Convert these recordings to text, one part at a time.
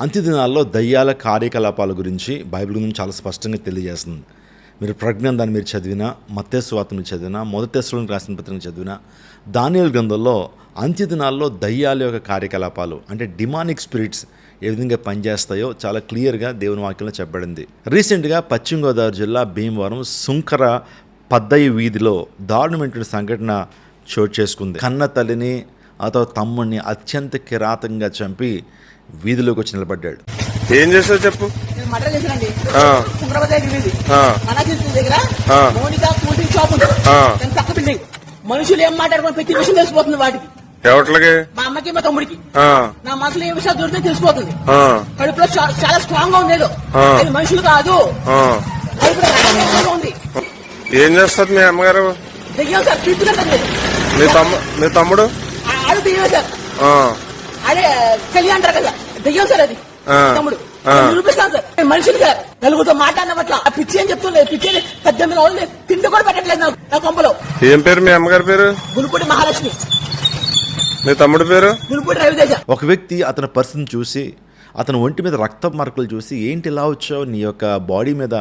అంత్యదినాల్లో దయ్యాల కార్యకలాపాల గురించి బైబిల్ గురించి చాలా స్పష్టంగా తెలియజేస్తుంది. మీరు ప్రజ్ఞాన్ దాన్ని మీరు చదివినా మత్తేశ్వాతం మీరు చదివినా మొదటేశ్వరం రాసిన పత్రిక చదివినా దానియల్ గ్రంథంలో అంత్యదినాల్లో దయ్యాల యొక్క కార్యకలాపాలు అంటే డిమానిక్ స్పిరిట్స్ ఏ విధంగా పనిచేస్తాయో చాలా క్లియర్గా దేవుని వాక్యంలో చెప్పబడింది. రీసెంట్గా పశ్చిమ గోదావరి జిల్లా భీమవరం సుంకర పద్దయ్య వీధిలో దారుణమైనటువంటి సంఘటన చోటు చేసుకుంది. కన్న తల్లిని అతను తమ్ముడిని అత్యంత కిరాతంగా చంపి వీధిలోకి వచ్చి నిలబడ్డాడు. ఏం చేస్తావు చెప్పు? మనుషులు ఏం మాట్లాడుకుని ప్రతి విషయం తెలిసిపోతుంది వాటికి. ఎవట్లకి? మా అమ్మకి మా తమ్ముడికి. ఆ, నా మనసులో ఏ విషయాలు దొరికితే తెలిసిపోతుంది. ఆ, కడుపులో చాలా స్ట్రాంగ్గా ఉంది ఏదో ఆ. అది మనుషులు కాదు. ఆ. కడుపులో రకరకాలుగా ఉంది. ఏం చేస్తారు మీ అమ్మగారు? మీ తమ్ము మీ తమ్ముడు? దెయ్యం సార్. ఆ, అదే అంటారు కదా దెయ్యం సార్ అది. తమ్ముడు. నిరూపిస్తాను సార్. మనుషులు సార్. నలుగురితో మాట్లాడినట్ల ఆ పిచ్చి అని చెప్తుంది? పిచ్చి పద్దెనిమిది రోజులు తిండి కూడా పెట్టట్లేదు నాకు. నా కొంపలో. ఏం పేరు మీ అమ్మగారి పేరు? మహాలక్ష్మి. మీ తమ్ముడు పేరు? రవితేజ. ఒక వ్యక్తి అతని పరిస్థితిని చూసి అతని ఒంటి మీద రక్తపు మరకలు చూసి ఏంటి ఇలా వచ్చావు? నీ యొక్క బాడీ మీద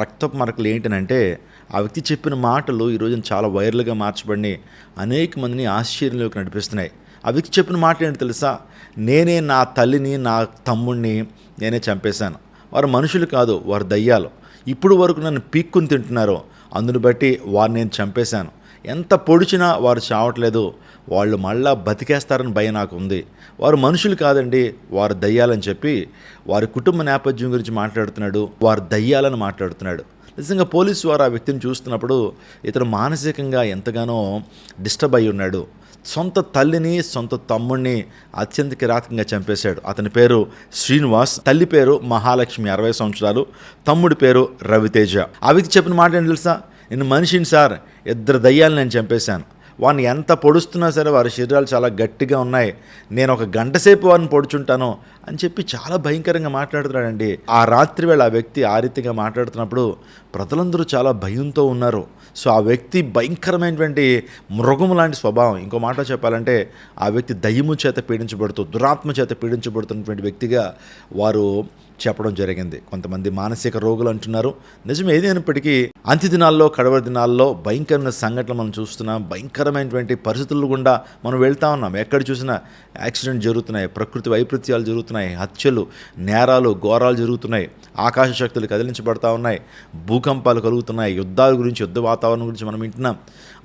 రక్తపు మరకలు ఏంటనంటే ఆ వ్యక్తి చెప్పిన మాటలు ఈ రోజున చాలా వైరల్గా మార్చబడి అనేక మందిని ఆశ్చర్యంలోకి నడిపిస్తున్నాయి. ఆ వ్యక్తి చెప్పిన మాట ఏంటి తెలుసా? నేనే నా తల్లిని నా తమ్ముడిని నేనే చంపేశాను. వారు మనుషులు కాదు వారు దయ్యాలు. ఇప్పుడు వరకు నన్ను పీక్కుని తింటున్నారు అందును బట్టి వారు నేను చంపేశాను. ఎంత పొడిచినా వారు చావట్లేదు. వాళ్ళు మళ్ళా బతికేస్తారని భయం నాకు ఉంది. వారు మనుషులు కాదండి వారు దయ్యాలని చెప్పి వారి కుటుంబ నేపథ్యం గురించి మాట్లాడుతున్నాడు వారు దయ్యాలని మాట్లాడుతున్నాడు. నిజంగా పోలీసు వారు ఆ వ్యక్తిని చూస్తున్నప్పుడు ఇతను మానసికంగా ఎంతగానో డిస్టర్బ్ అయి ఉన్నాడు. సొంత తల్లిని సొంత తమ్ముడిని అత్యంత కిరాతకంగా చంపేశాడు. అతని పేరు శ్రీనివాస్ తల్లి పేరు మహాలక్ష్మి అరవై సంవత్సరాలు. తమ్ముడి పేరు రవితేజ. ఆ వ్యక్తి చెప్పిన మాట ఏంటి తెలుసా? నేను మనిషిని సార్ ఇద్దరు దయ్యాలు నేను చంపేశాను. వాడిని ఎంత పొడుస్తున్నా సరే వారి శరీరాలు చాలా గట్టిగా ఉన్నాయి. నేను ఒక గంట సేపు వారిని పొడుచుంటాను అని చెప్పి చాలా భయంకరంగా మాట్లాడుతున్నాడండి. ఆ రాత్రి వేళ ఆ వ్యక్తి ఆ రీతిగా మాట్లాడుతున్నప్పుడు ప్రజలందరూ చాలా భయంతో ఉన్నారు. సో ఆ వ్యక్తి భయంకరమైనటువంటి మృగము లాంటి స్వభావం. ఇంకో మాట చెప్పాలంటే ఆ వ్యక్తి దయ్యము చేత పీడించబడుతూ దురాత్మ చేత పీడించబడుతున్నటువంటి వ్యక్తిగా వారు చెప్పడం జరిగింది. కొంతమంది మానసిక రోగులు అంటున్నారు. నిజం ఏదైనప్పటికీ అంత్య దినాల్లో కడవ దినాల్లో భయంకరమైన సంఘటనలు మనం చూస్తున్నాం. భయంకరమైనటువంటి పరిస్థితులు గుండా మనం వెళ్తా ఉన్నాం. ఎక్కడ చూసినా యాక్సిడెంట్ జరుగుతున్నాయి. ప్రకృతి వైపరీత్యాలు జరుగుతున్నాయి. హత్యలు నేరాలు ఘోరాలు జరుగుతున్నాయి. ఆకాశ శక్తులు కదిలించబడతా ఉన్నాయి. భూకంపాలు కలుగుతున్నాయి. యుద్ధాల గురించి యుద్ధ వాతావరణం గురించి మనం వింటున్నాం.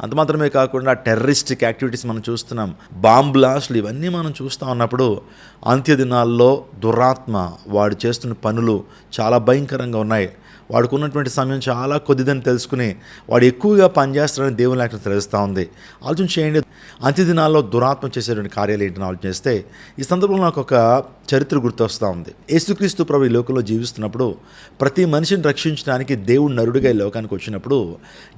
అంత మాత్రమే కాకుండా టెర్రరిస్టిక్ యాక్టివిటీస్ మనం చూస్తున్నాం. బాంబ్ బ్లాస్ట్లు ఇవన్నీ మనం చూస్తూ ఉన్నప్పుడు అంత్య దినాల్లో దురాత్మ వాడు చేస్తున్న పనులు చాలా భయంకరంగా ఉన్నాయి. వాడికి ఉన్నటువంటి సమయం చాలా కొద్దిదని తెలుసుకుని వాడు ఎక్కువగా పనిచేస్తాడని దేవుని లేఖన తెలుస్తూ ఉంది. ఆలోచన చేయండి. అంత్యదినాల్లో దురాత్మ చేసేటువంటి కార్యాలు ఏంటని ఆలోచన చేస్తే ఈ సందర్భంలో నాకు ఒక చరిత్ర గుర్తొస్తూ ఉంది. యేసుక్రీస్తు ప్రభు ఈ లోకంలో జీవిస్తున్నప్పుడు ప్రతి మనిషిని రక్షించడానికి దేవుడు నరుడిగా ఈ లోకానికి వచ్చినప్పుడు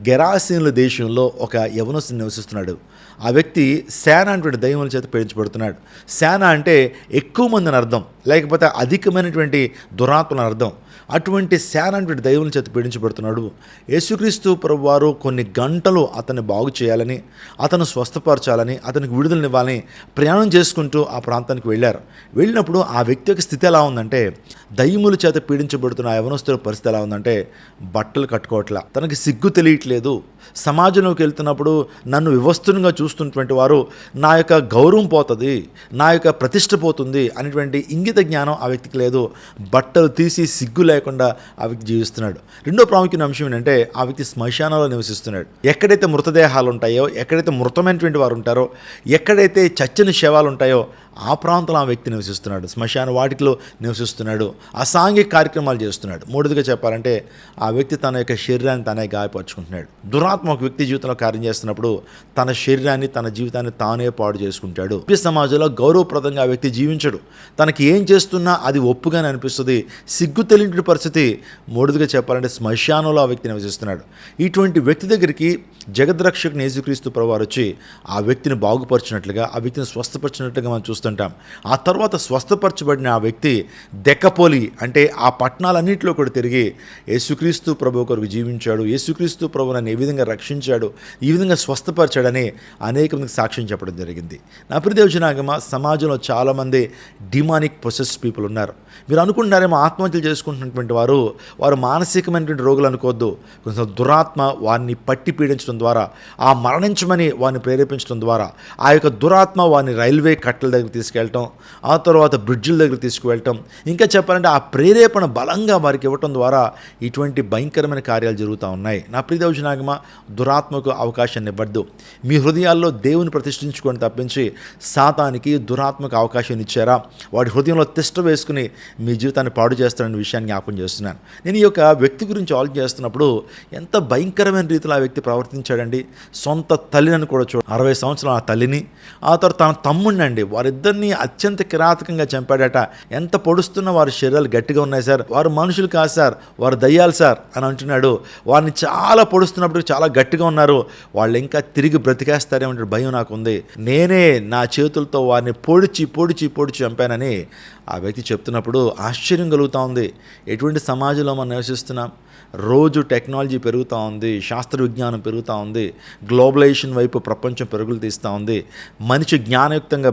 గెరాసీనుల దేశంలో ఒక యవనస్తుని నివసిస్తున్నాడు. ఆ వ్యక్తి శాన అనేటువంటి దైవముల చేత పీడించబడుతున్నాడు శాన అంటే ఎక్కువ మంది అని అర్థం. లేకపోతే అధికమైనటువంటి దురాత్మని అర్థం. అటువంటి శాన అనేటువంటి దైవం చేత పీడించబడుతున్నాడు యేసుక్రీస్తు ప్రభు వారు కొన్ని గంటలు అతన్ని బాగు చేయాలని అతను స్వస్థపరచాలని అతనికి విడుదలనివ్వాలని ప్రయాణం చేసుకుంటూ ఆ ప్రాంతానికి వెళ్ళారు. వెళ్ళినప్పుడు ఆ వ్యక్తి యొక్క స్థితి ఎలా ఉందంటే దయ్యముల చేత పీడించబడుతున్న ఆ యవనస్తుల పరిస్థితి ఎలా ఉందంటే బట్టలు కట్టుకోవట్లా. తనకి సిగ్గు తెలియట్లేదు. సమాజంలోకి వెళ్తున్నప్పుడు నన్ను వివస్తునిగా చూస్తున్నటువంటి వారు నా యొక్క గౌరవం పోతుంది నా యొక్క ప్రతిష్ట పోతుంది అనేటువంటి ఇంగిత జ్ఞానం ఆ వ్యక్తికి లేదు. బట్టలు తీసి సిగ్గు లేకుండా ఆ వ్యక్తి జీవిస్తున్నాడు. రెండో ప్రాముఖ్యమైన అంశం ఏంటంటే ఆ వ్యక్తి శ్మశానంలో నివసిస్తున్నాడు. ఎక్కడైతే మృతదేహాలు ఉంటాయో ఎక్కడైతే మృతమైనటువంటి వారు ఉంటారో ఎక్కడైతే చచ్చని శవాలు ఉంటాయో ఆ ప్రాంతంలో ఆ వ్యక్తి నివసిస్తున్నాడు. శ్మశాన వాటికలో నివసిస్తున్నాడు. అసాంఘిక కార్యక్రమాలు చేస్తున్నాడు. మూడోదిగా చెప్పాలంటే ఆ వ్యక్తి తన యొక్క శరీరాన్ని తనే గాయపరుచుకుంటున్నాడు. దురాత్మ ఒక వ్యక్తి జీవితంలో కార్యం చేస్తున్నప్పుడు తన శరీరాన్ని తన జీవితాన్ని తానే పాడు చేసుకుంటాడు. ఈ సమాజంలో గౌరవప్రదంగా ఆ వ్యక్తి జీవించడు. తనకి ఏం చేస్తున్నా అది ఒప్పుగానే అనిపిస్తుంది. సిగ్గు తెలియని పరిస్థితి. మూడోదిగా చెప్పాలంటే శ్మశానంలో ఆ వ్యక్తి నివసిస్తున్నాడు. ఇటువంటి వ్యక్తి దగ్గరికి జగద్రక్షకు యేసుక్రీస్తు ప్రభువారు వచ్చి ఆ వ్యక్తిని బాగుపరిచినట్లుగా ఆ వ్యక్తిని స్వస్థపరిచినట్లుగా మనం చూస్తాం చూస్తుంటాం. ఆ తర్వాత స్వస్థపరచబడిన ఆ వ్యక్తి దెక్కపోలి అంటే ఆ పట్టణాలన్నింటిలో కూడా తిరిగి యేసుక్రీస్తు ప్రభు కొరకు జీవించాడు. యేసుక్రీస్తు ప్రభు నన్ను ఏ విధంగా రక్షించాడు? ఈ విధంగా స్వస్థపరచాడని అనేక మందికి సాక్ష్యం చెప్పడం జరిగింది. నా ప్రియదేవజనాగమ సమాజంలో చాలామంది డిమానిక్ ప్రొసెస్ పీపుల్ ఉన్నారు. మీరు అనుకుంటున్నారేమో ఆత్మహత్యలు చేసుకుంటున్నటువంటి వారు వారు మానసికమైనటువంటి రోగులు అనుకోవద్దు. కొంచెం దురాత్మ వారిని పట్టి పీడించడం ద్వారా ఆ మరణించమని వారిని ప్రేరేపించడం ద్వారా ఆ యొక్క దురాత్మ వారిని రైల్వే కట్టల దగ్గర తీసుకెళ్ళటం ఆ తర్వాత బ్రిడ్జిల దగ్గర తీసుకువెళ్ళటం. ఇంకా చెప్పాలంటే ఆ ప్రేరేపణ బలంగా వారికి ఇవ్వటం ద్వారా ఇటువంటి భయంకరమైన కార్యాలు జరుగుతూ ఉన్నాయి. నా ప్రియదవచనాగమ దురాత్మకు అవకాశాన్ని ఇవ్వద్దు. మీ హృదయాల్లో దేవుని ప్రతిష్ఠించుకొని తప్పించి సాతానికి దురాత్మకు అవకాశం ఇచ్చారా? వాడి హృదయంలో తిష్ట వేసుకుని మీ జీవితాన్ని పాడు చేస్తారనే విషయాన్ని జ్ఞాపం చేస్తున్నాను. నేను ఈ యొక్క వ్యక్తి గురించి ఆలోచన చేస్తున్నప్పుడు ఎంత భయంకరమైన రీతిలో ఆ వ్యక్తి ప్రవర్తించాడండి. సొంత తల్లిని కూడా చూడ అరవై సంవత్సరాల ఆ తల్లిని ఆ తర్వాత తన తమ్ముడిని అండి వారిద్దరిని అత్యంత కిరాతకంగా చంపాడట. ఎంత పొడుస్తున్న వారి శరీరాలు గట్టిగా ఉన్నాయి సార్. వారు మనుషులు కాదు సార్. వారు దయ్యాలు సార్ అని అంటున్నాడు. వారిని చాలా పొడుస్తున్నప్పుడు చాలా గట్టిగా ఉన్నారు. వాళ్ళు ఇంకా తిరిగి బ్రతికేస్తారేమంటే భయం నాకు ఉంది నేనే నా చేతులతో వారిని పొడిచి పొడిచి పొడిచి చంపానని ఆ వ్యక్తి చెప్తున్నప్పుడు ఆశ్చర్యం కలుగుతూ ఉంది. ఎటువంటి సమాజంలో మనం నివసిస్తున్నాం? రోజు టెక్నాలజీ పెరుగుతూ ఉంది. శాస్త్ర విజ్ఞానం పెరుగుతూ ఉంది. గ్లోబలైజేషన్ వైపు ప్రపంచం పెరుగులు తీస్తూ ఉంది. మనిషి జ్ఞానయుక్తంగా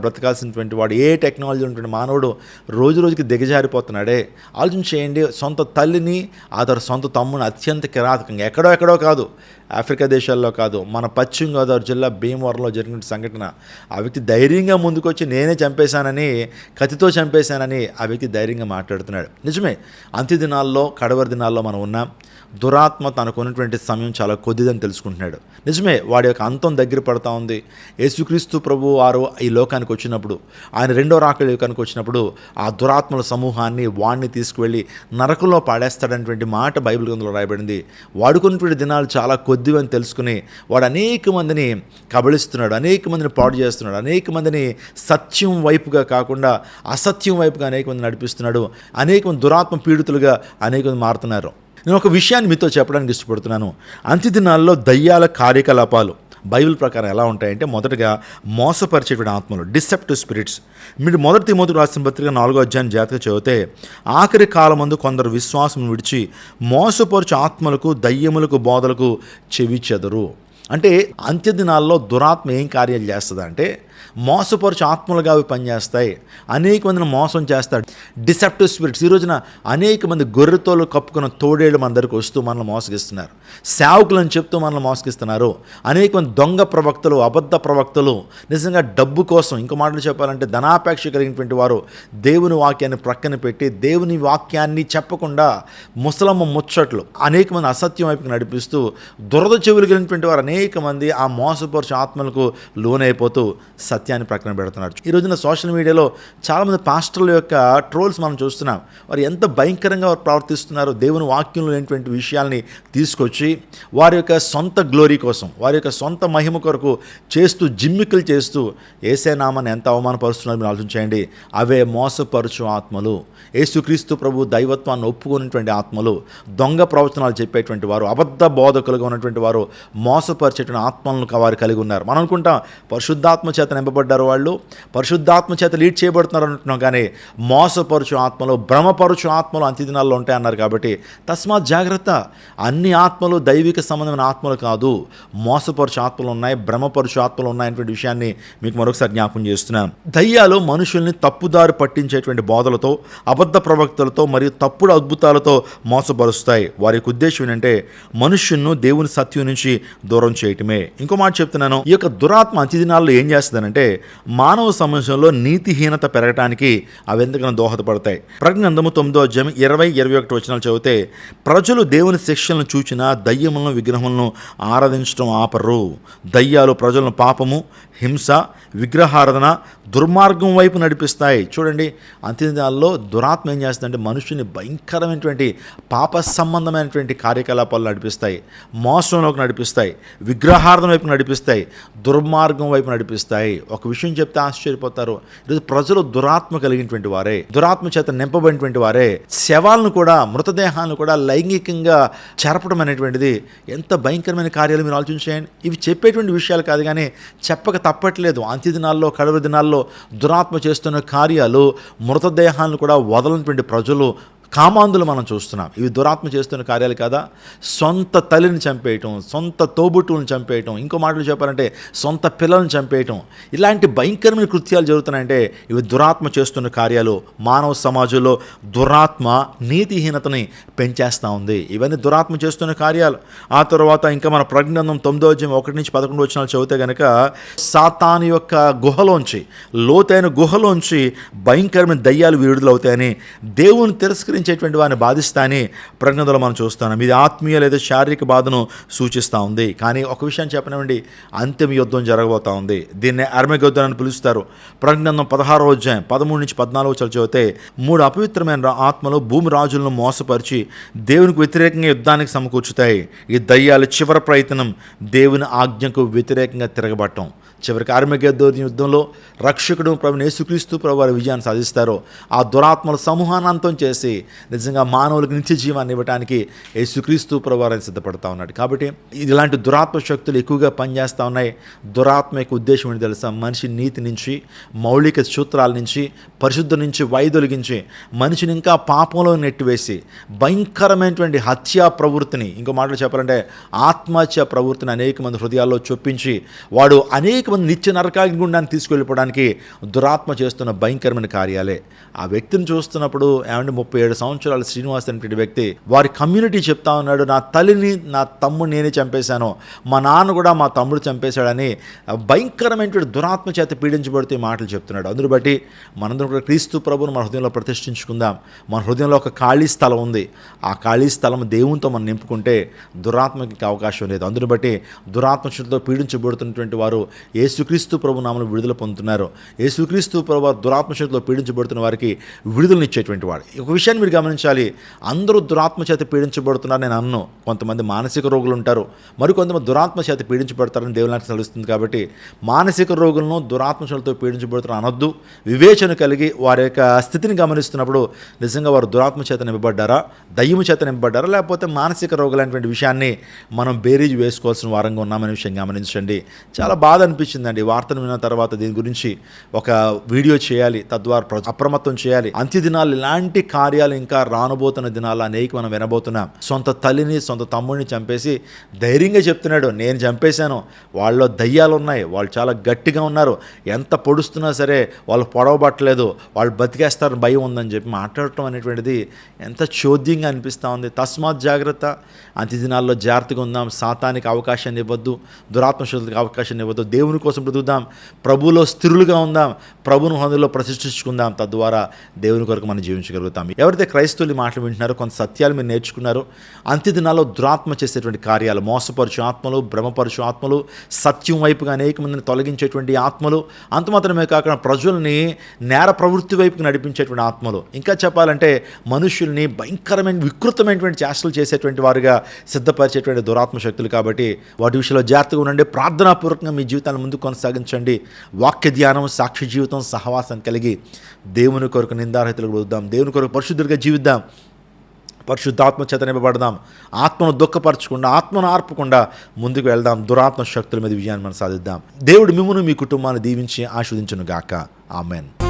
ఉన్నటువంటి వాడు ఏ టెక్నాలజీ ఉన్నటువంటి మానవుడు రోజు రోజుకి దిగజారిపోతున్నాడే. ఆలోచన చేయండి సొంత తల్లిని ఆ తర్వాత సొంత తమ్ముని అత్యంత కిరాతకంగా ఎక్కడో ఎక్కడో కాదు ఆఫ్రికా దేశాల్లో కాదు మన పశ్చిమ గోదావరి జిల్లా భీమవరంలో జరిగిన సంఘటన. ఆ వ్యక్తి ధైర్యంగా ముందుకొచ్చి నేనే చంపేశానని కత్తితో చంపేశానని ఆ వ్యక్తి ధైర్యంగా మాట్లాడుతున్నాడు. నిజమే అంత్య దినాల్లో కడవరి దినాల్లో మనం ఉన్నాం. దురాత్మ తనకు ఉన్నటువంటి సమయం చాలా కొద్దిదని తెలుసుకుంటున్నాడు. నిజమే వాడి యొక్క అంతం దగ్గర పడతా ఉంది. యేసుక్రీస్తు ప్రభు వారు ఈ లోకానికి వచ్చినప్పుడు ఆయన రెండో రాకడ లోకానికి వచ్చినప్పుడు ఆ దురాత్మల సమూహాన్ని వాడిని తీసుకువెళ్ళి నరకంలో పాడేస్తాడనేటువంటి మాట బైబిల్ గ్రంథంలో రాయబడింది. వాడుకున్నటువంటి దినాలు చాలా కొద్దివి అని తెలుసుకుని వాడు అనేక మందిని కబళిస్తున్నాడు అనేక మందిని పాడు చేస్తున్నాడు అనేక మందిని సత్యం వైపుగా కాకుండా అసత్యం వైపుగా అనేక మంది నడిపిస్తున్నాడు. అనేక మంది దురాత్మ పీడితులుగా అనేక మంది మారుతున్నారు. నేను ఒక విషయాన్ని మీతో చెప్పడానికి ఇష్టపడుతున్నాను. అంత్యదినాల్లో దయ్యాల కార్యకలాపాలు బైబిల్ ప్రకారం ఎలా ఉంటాయంటే మొదటగా మోసపరిచేటువంటి ఆత్మలు డిసెప్టివ్ స్పిరిట్స్. మీరు మొదటి తిమోతి రాసిన పత్రిక నాలుగో అధ్యాయం జాతక చదివితే ఆఖరి కాలమందు కొందరు విశ్వాసం విడిచి మోసపరచు ఆత్మలకు దయ్యములకు బోధలకు చెవి చెదరు. అంటే అంత్యదినాల్లో దురాత్మ ఏం కార్యాలు చేస్తుందంటే మోసపరుచు ఆత్మలుగా అవి పనిచేస్తాయి. అనేక మందిని మోసం చేస్తాడు. డిసెప్టివ్ స్పిరిట్స్ ఈ రోజున అనేక మంది గొర్రెతోలు కప్పుకున్న తోడేళ్ళు మన దగ్గరకు వస్తూ మనల్ని మోసగిస్తున్నారు. సేవకులను చెప్తూ మనల్ని మోసగిస్తున్నారు. అనేక మంది దొంగ ప్రవక్తలు అబద్ధ ప్రవక్తలు నిజంగా డబ్బు కోసం ఇంకో మాటలు చెప్పాలంటే ధనాపేక్ష కలిగినటువంటి వారు దేవుని వాక్యాన్ని ప్రక్కన పెట్టి దేవుని వాక్యాన్ని చెప్పకుండా ముసలమ్మ ముచ్చట్లు అనేక మంది అసత్యం వైపుకి నడిపిస్తూ దురద చెవులు కలిగినటువంటి వారు అనేక మంది ఆ మోసపరుచు ఆత్మలకు లోనైపోతూ సత్యాన్ని ప్రక్కన పెడుతున్నారు ఈ రోజున సోషల్ మీడియాలో చాలామంది పాస్టర్ల యొక్క ట్రోల్స్ మనం చూస్తున్నాం. వారు ఎంత భయంకరంగా వారు ప్రవర్తిస్తున్నారో దేవుని వాక్యంలో లేనటువంటి విషయాల్ని తీసుకొచ్చి వారి యొక్క సొంత గ్లోరీ కోసం వారి యొక్క సొంత మహిమ కొరకు చేస్తూ జిమ్మికలు చేస్తూ ఏసే నామాన్ని ఎంత అవమానపరుస్తున్నారో మీరు ఆలోచించండి. అవే మోసపరుచు ఆత్మలు. యేసుక్రీస్తు ప్రభు దైవత్వాన్ని ఒప్పుకున్నటువంటి ఆత్మలు దొంగ ప్రవచనాలు చెప్పేటువంటి వారు అబద్ధ బోధకులుగా ఉన్నటువంటి వారు మోసపరిచేటువంటి ఆత్మలను వారు కలిగి ఉన్నారు. మనం అనుకుంటాం పరిశుద్ధాత్మ చేత నింపబడ్డారు వాళ్ళు. పరిశుద్ధాత్మ చేత లీడ్ చేయబడుతున్నారు అంటున్నాం. కానీ మోసపరుచు ఆత్మలు భ్రమపరుచు ఆత్మలు అంత్యదినాల్లో ఉంటాయన్నారు కాబట్టి తస్మాత్ జాగ్రత్త. అన్ని ఆత్మలు దైవిక సంబంధమైన ఆత్మలు కాదు. మోసపరుచు ఆత్మలు ఉన్నాయి భ్రమపరుచు ఆత్మలు ఉన్నాయనేటువంటి విషయాన్ని మీకు మరొకసారి జ్ఞాపం చేస్తున్నాను దయ్యాలు మనుషుల్ని తప్పుదారి పట్టించేటువంటి బోధలతో అబద్ధ ప్రవక్తలతో మరియు తప్పుడు అద్భుతాలతో మోసపరుస్తాయి. వారి యొక్క ఉద్దేశం ఏంటంటే మనుష్యులను దేవుని సత్యం నుంచి దూరం చేయటమే. ఇంకో మాట చెప్తున్నాను. ఈ యొక్క దురాత్మ అతిదినాల్లో ఏం చేస్తుందని అంటే మానవ సమాజంలో నీతిహీనత పెరగటానికి అవి ఎందుకన్నా దోహదపడతాయి. ప్రజ్ఞందము తొమ్మిదో అధ్యాయం ఇరవై ఇరవై ఒకటి వచనాలు చదివితే ప్రజలు దేవుని శిక్షలను చూచిన దయ్యములను విగ్రహములను ఆరాధించడం ఆపరు. దయ్యాలు ప్రజలను పాపము హింస విగ్రహారాధన దుర్మార్గం వైపు నడిపిస్తాయి. చూడండి అంత్యదినాల్లో దురాత్మ ఏం చేస్తుందంటే మనుషుని భయంకరమైనటువంటి పాప సంబంధమైనటువంటి కార్యకలాపాలు నడిపిస్తాయి. మోసంలోకి నడిపిస్తాయి. విగ్రహార్థం వైపు నడిపిస్తాయి. దుర్మార్గం వైపు నడిపిస్తాయి. ఒక విషయం చెప్తే ఆశ్చర్యపోతారు. ఈరోజు ప్రజలు దురాత్మ కలిగినటువంటి వారే దురాత్మ చేత నింపబడినటువంటి వారే శవాలను కూడా మృతదేహాలను కూడా లైంగికంగా చెరపడం అనేటువంటిది ఎంత భయంకరమైన కార్యాలు మీరు ఆలోచించేయండి ఇవి చెప్పేటువంటి విషయాలు కాదు కానీ చెప్పక తప్పట్లేదు. అంత్యదినాల్లో కడవ దినాల్లో దురాత్మ చేస్తున్న కార్యాలు మృతదేహాలను కూడా వదలనటువంటి ప్రజలు కామాంధులు మనం చూస్తున్నాం. ఇవి దురాత్మ చేస్తున్న కార్యాలు కదా? సొంత తల్లిని చంపేయటం సొంత తోబుట్టువులను చంపేయటం ఇంకో మాటలు చెప్పాలంటే సొంత పిల్లల్ని చంపేయటం. ఇలాంటి భయంకరమైన కృత్యాలు జరుగుతున్నాయంటే ఇవి దురాత్మ చేస్తున్న కార్యాలు. మానవ సమాజంలో దురాత్మ నీతిహీనతని పెంచేస్తూ ఉంది. ఇవన్నీ దురాత్మ చేస్తున్న కార్యాలు. ఆ తర్వాత ఇంకా మన ప్రజ్ఞానం తొమ్మిదో అధ్యాయం ఒకటి నుంచి పదకొండు వచ్చిన చదివితే కనుక సాతాను యొక్క గుహలోంచి లోతైన గుహలోంచి భయంకరమైన దయ్యాలు విడుదలవుతాయని దేవుని తిరస్కరించేటువంటి వారిని బాధిస్తానే ప్రజ్ఞతలో మనం చూస్తున్నాం. ఇది ఆత్మీయ లేదా శారీరక బాధను సూచిస్తూ ఉంది. కానీ ఒక విషయం చెప్పనివ్వండి. అంతిమ యుద్ధం జరగబోతూ ఉంది. దీన్ని యుద్ధం అని పిలుస్తారు. ప్రజ్ఞానం పదహారో అధ్యాయం పదమూడు నుంచి పద్నాలుగు చదివితే మూడు అపవిత్రమైన ఆత్మలు భూమి రాజులను మోసపరిచి దేవునికి వ్యతిరేకంగా యుద్ధానికి సమకూర్చుతాయి. ఈ దయ్యాల చివరి ప్రయత్నం దేవుని ఆజ్ఞకు వ్యతిరేకంగా తిరగబట్టం చివరికి ఆర్మగెద్దో యుద్ధంలో రక్షకుడు ప్రభు యేసుక్రీస్తు ప్రభు వారి విజయాన్ని సాధిస్తారో ఆ దురాత్మల సమూహానంతం చేసి నిజంగా మానవులకు నిత్య జీవాన్ని ఇవ్వడానికి యేసుక్రీస్తు ప్రభు వారిని సిద్ధపడతా ఉన్నాడు. కాబట్టి ఇలాంటి దురాత్మ శక్తులు ఎక్కువగా పనిచేస్తూ ఉన్నాయి. దురాత్మ యొక్క ఉద్దేశం ఏంటి తెలుసా? మనిషి నీతి నుంచి మౌలిక సూత్రాల నుంచి పరిశుద్ధ నుంచి వైదొలిగించి మనిషిని ఇంకా పాపంలో నెట్టివేసి భయంకరమైనటువంటి హత్యా ప్రవృత్తిని ఇంకో మాటలు చెప్పాలంటే ఆత్మహత్య ప్రవృత్తిని అనేక మంది హృదయాల్లో చొప్పించి వాడు అనేక మంది నిత్య నరకాగ్ని తీసుకెళ్ళిపోవడానికి దురాత్మ చేస్తున్న భయంకరమైన కార్యాలే. ఆ వ్యక్తిని చూస్తున్నప్పుడు ఏమంటే ముప్పై ఏడు సంవత్సరాల శ్రీనివాస్ అనేటువంటి వ్యక్తి వారి కమ్యూనిటీ చెప్తా ఉన్నాడు. నా తల్లిని నా తమ్ముడు నేనే చంపేశాను. మా నాన్న కూడా మా తమ్ముడు చంపేశాడని భయంకరమైనటువంటి దురాత్మ చేత పీడించబడుతూ ఈ మాటలు చెప్తున్నాడు. అందును బట్టి మనందరం కూడా క్రీస్తు ప్రభును మన హృదయంలో ప్రతిష్ఠించుకుందాం. మన హృదయంలో ఒక ఖాళీ స్థలం ఉంది. ఆ ఖాళీ స్థలం దేవునితో మనం నింపుకుంటే దురాత్మకి అవకాశం లేదు. అందును బట్టి దురాత్మశులతో పీడించబడుతున్నటువంటి వారు యేసుక్రీస్తు ప్రభు నామను విడుదల పొందుతున్నారు. యేసుక్రీస్తు ప్రభు వారు పీడించబడుతున్న వారికి విడుదలనిచ్చేటువంటి వాడు. ఒక విషయాన్ని మీరు గమనించాలి. అందరూ దురాత్మ చేత పీడించబడుతున్నారు నేను అన్ను. కొంతమంది మానసిక రోగులు ఉంటారు. మరికొంతమంది దురాత్మ చేత పీడించబడతారని దేవుని నాకు తెలుస్తుంది కాబట్టి మానసిక రోగులను దురాత్మశలతో పీడించబడుతున్న అనొద్దు. వివేచన కలిగి వారి యొక్క స్థితిని గమనిస్తున్నప్పుడు నిజంగా వారు దురాత్మ చేత నింపబడ్డారా? దయ్యము చేత నింపబడ్డారా? లేకపోతే మానసిక రోగులైనటువంటి విషయాన్ని మనం బేరీజ్ వేసుకోవాల్సిన వారంగా ఉన్నామనే విషయం గమనించండి. చాలా బాధ అనిపించింది. అనిపించిందండి వార్తను విన్న తర్వాత దీని గురించి ఒక వీడియో చేయాలి తద్వారా ప్ర- అప్రమత్తం చేయాలి. అంత్య దినాలు ఇలాంటి కార్యాలు ఇంకా రానబోతున్న దినాలు అనేక మనం వినబోతున్నాం. సొంత తల్లిని సొంత తమ్ముడిని చంపేసి ధైర్యంగా చెప్తున్నాడు. నేను చంపేశాను. వాళ్ళలో దయ్యాలు ఉన్నాయి. వాళ్ళు చాలా గట్టిగా ఉన్నారు. ఎంత పొడుస్తున్నా సరే వాళ్ళు పొడవబట్టలేదు. వాళ్ళు బతికేస్తారని భయం ఉందని చెప్పి మాట్లాడటం అనేటువంటిది ఎంత చోద్యంగా అనిపిస్తూ ఉంది. తస్మాత్ జాగ్రత్త. అంత్య దినాల్లో జాగ్రత్తగా ఉందాం. సాతానికి అవకాశాన్ని ఇవ్వద్దు. దురాత్మశుద్ధులకు అవకాశాన్ని ఇవ్వద్దు. దేవుని కోసం బ్రతుకుదాం. ప్రభులో స్థిరులుగా ఉందాం. ప్రభును హృదయంలో ప్రతిష్ఠించుకుందాం. తద్వారా దేవుని కొరకు మనం జీవించగలుగుతాం. ఎవరైతే క్రైస్తవులు మాటలు వింటున్నారో కొంత సత్యాలు మీరు నేర్చుకున్నారు అంత్య దినాల్లో దురాత్మ చేసేటువంటి కార్యాలు మోసపరుచు ఆత్మలు భ్రమపరుచు ఆత్మలు సత్యం వైపుగా అనేక మందిని తొలగించేటువంటి ఆత్మలు అంత మాత్రమే కాకుండా ప్రజల్ని నేర ప్రవృత్తి వైపుకి నడిపించేటువంటి ఆత్మలు. ఇంకా చెప్పాలంటే మనుషుల్ని భయంకరమైన వికృతమైనటువంటి చేష్టలు చేసేటువంటి వారుగా సిద్ధపరిచేటువంటి దురాత్మ శక్తులు కాబట్టి వాటి విషయంలో జాగ్రత్తగా ఉండండి. ప్రార్థనాపూర్వకంగా మీ జీవితాన్ని ముందుకు కొనసాగించండి. వాక్య ధ్యానం సాక్షి జీవితం సహవాసం కలిగి దేవుని కొరకు నిందారహితులు వద్దాం దేవుని కొరకు పరిశుద్ధుడిగా జీవిద్దాం. పరిశుద్ధాత్మ చేత నింపబడదాం. ఆత్మను దుఃఖపరచకుండా ఆత్మను ఆర్పకుండా ముందుకు వెళ్దాం. దురాత్మ శక్తుల మీద విజయాన్ని మనం సాధిద్దాం. దేవుడు మిమ్మల్ని మీ కుటుంబాన్ని దీవించి ఆస్వాదించును గాక ఆమెన్.